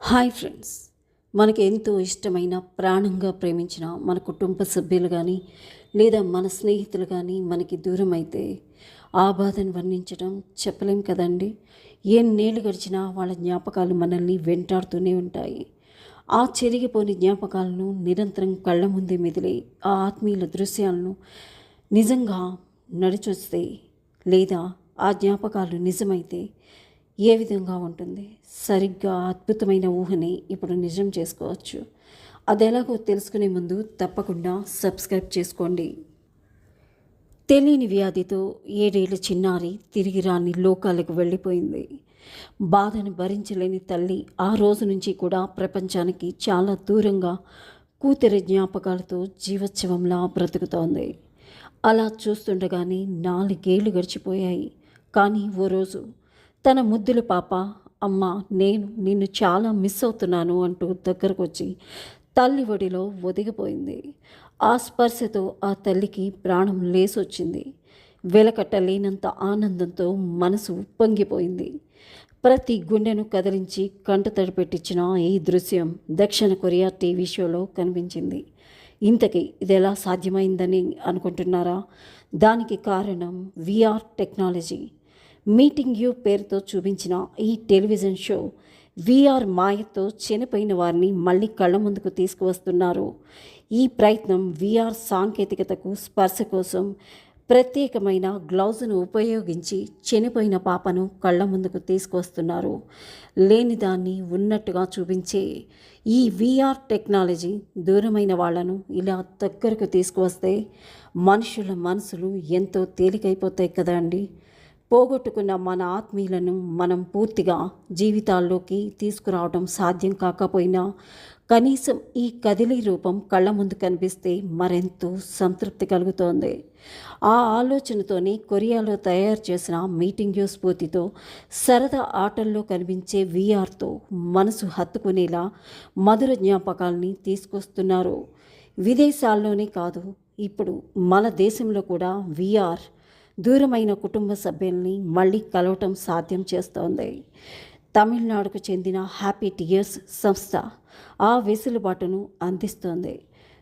Hi friends. మనకి ఎంతో ఇష్టమైన ప్రాణంగా ప్రేమించిన మన కుటుంబ సభ్యులు కానీ లేదా మన స్నేహితులు కానీ మనకి దూరం అయితే ఆ బాధను వర్ణించడం చెప్పలేం కదండి. ఎన్నేళ్ళు గడిచినా వాళ్ళ జ్ఞాపకాలు మనల్ని వెంటాడుతూనే ఉంటాయి. ఆ చెరిగిపోని జ్ఞాపకాలను నిరంతరం కళ్ళ ముందే మెదిలే ఆ ఆత్మీయుల దృశ్యాలను నిజంగా నడిచొస్తే లేదా ఆ జ్ఞాపకాలు నిజమైతే ఏ విధంగా ఉంటుంది? సరిగ్గా అద్భుతమైన ఊహని ఇప్పుడు నిజం చేసుకోవచ్చు. అది ఎలాగో తెలుసుకునే ముందు తప్పకుండా సబ్స్క్రైబ్ చేసుకోండి. తెలియని వ్యాధితో ఏడేళ్ళ చిన్నారి తిరిగి రాని లోకాలకు వెళ్ళిపోయింది. బాధను భరించలేని తల్లి ఆ రోజు నుంచి కూడా ప్రపంచానికి చాలా దూరంగా కూతురి జ్ఞాపకాలతో జీవోత్సవంలా బ్రతుకుతోంది. అలా చూస్తుండగానే నాలుగేళ్ళు గడిచిపోయాయి. కానీ ఓ రోజు తన ముద్దుల పాప అమ్మ నేను నిన్ను చాలా మిస్ అవుతున్నాను అంటూ దగ్గరకు వచ్చి తల్లి ఒడిలో ఒదిగిపోయింది. ఆ స్పర్శతో ఆ తల్లికి ప్రాణం లేసొచ్చింది. వెలకట్టలేనంత ఆనందంతో మనసు ఉప్పొంగిపోయింది. ప్రతి గుండెను కదిలించి కంట తడిపెట్టించిన ఈ దృశ్యం దక్షిణ కొరియా టీవీ షోలో కనిపించింది. ఇంతకీ ఇది ఎలా సాధ్యమైందని అనుకుంటున్నారా? దానికి కారణం విఆర్ టెక్నాలజీ మీటింగ్ యూ పేరుతో చూపించిన ఈ టెలివిజన్ షో విఆర్ మాయతో చనిపోయిన వారిని మళ్ళీ కళ్ళ ముందుకు తీసుకువస్తున్నారు. ఈ ప్రయత్నం విఆర్ సాంకేతికతకు స్పర్శ కోసం ప్రత్యేకమైన గ్లౌజ్ను ఉపయోగించి చనిపోయిన పాపను కళ్ళ ముందుకు తీసుకొస్తున్నారు లేని దాన్ని ఉన్నట్టుగా చూపించే ఈ విఆర్ టెక్నాలజీ దూరమైన వాళ్ళను ఇలా దగ్గరకు తీసుకువస్తే మనుషుల మనసులు ఎంతో తేలికైపోతాయి కదా అండి. పోగొట్టుకున్న మన ఆత్మీయులను మనం పూర్తిగా జీవితాల్లోకి తీసుకురావడం సాధ్యం కాకపోయినా కనీసం ఈ కదిలీ రూపం కళ్ళ ముందు కనిపిస్తే మరెంతో సంతృప్తి కలుగుతోంది. ఆ ఆలోచనతోనే కొరియాలో తయారు చేసిన మీటింగ్ స్ఫూర్తితో సరదా ఆటల్లో కనిపించే వీఆర్తో మనసు హత్తుకునేలా మధుర జ్ఞాపకాల్ని తీసుకొస్తున్నారు. విదేశాల్లోనే కాదు ఇప్పుడు మన దేశంలో కూడా వీఆర్ దూరమైన కుటుంబ సభ్యుల్ని మళ్ళీ కలవటం సాధ్యం చేస్తోంది. తమిళనాడుకు చెందిన హ్యాపీ టియర్స్ సంస్థ ఆ వెసులుబాటును అందిస్తోంది.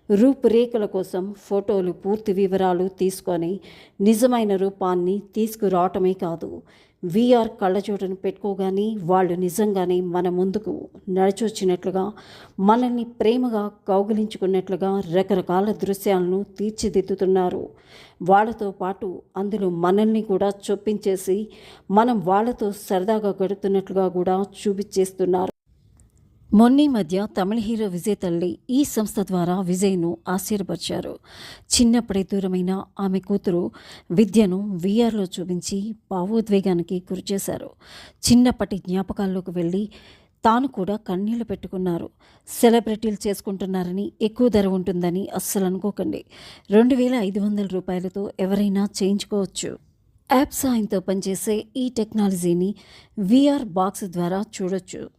రూపురేఖల కోసం ఫోటోలు పూర్తి వివరాలు తీసుకొని నిజమైన రూపాన్ని తీసుకురావటమే కాదు. వీఆర్ కళ్ళజోటను పెట్టుకోగానే వాళ్ళు నిజంగానే మన ముందుకు నడిచొచ్చినట్లుగా మనల్ని ప్రేమగా కౌగిలించుకున్నట్లుగా రకరకాల దృశ్యాలను తీర్చిదిద్దుతున్నారు. వాళ్ళతో పాటు అందులో మనల్ని కూడా చొప్పించేసి మనం వాళ్ళతో సరదాగా గడుపుతున్నట్లుగా కూడా చూపించేస్తున్నారు. మొన్నీ మధ్య తమిళ హీరో విజయ్ తల్లి ఈ సంస్థ ద్వారా విజయ్ను ఆశ్చర్యపరిచారు. చిన్నప్పుడే దూరమైన ఆమె కూతురు విద్యను వీఆర్లో చూపించి భావోద్వేగానికి గురిచేశారు చిన్నప్పటి జ్ఞాపకాల్లోకి వెళ్ళి తాను కూడా కన్నీళ్ళు పెట్టుకున్నారు. సెలబ్రిటీలు చేసుకుంటున్నారని ఎక్కువ ధర ఉంటుందని అస్సలు అనుకోకండి. రెండు వేల ఐదు వందల రూపాయలతో ఎవరైనా చేయించుకోవచ్చు. యాప్ సాయంతో పనిచేసే ఈ టెక్నాలజీని వీఆర్ బాక్స్ ద్వారా చూడొచ్చు.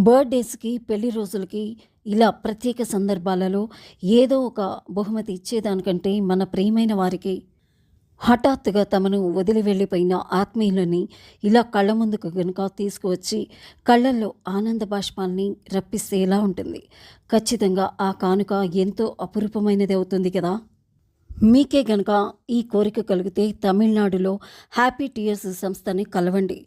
బర్త్డేస్కి పెళ్ళి రోజులకి ఇలా ప్రత్యేక సందర్భాలలో ఏదో ఒక బహుమతి ఇచ్చేదానికంటే మన ప్రియమైన వారికి హఠాత్తుగా తమను వదిలి వెళ్ళిపోయిన ఆత్మీయులని ఇలా కళ్ళ ముందుకు కనుక తీసుకువచ్చి కళ్ళల్లో ఆనంద బాష్పాల్ని రప్పిస్తే ఎలా ఉంటుంది. ఖచ్చితంగా ఆ కానుక ఎంతో అపురూపమైనది అవుతుంది కదా? మీకే గనక ఈ కోరిక కలిగితే తమిళనాడులో హ్యాపీ టీయర్స్ సంస్థని కలవండి.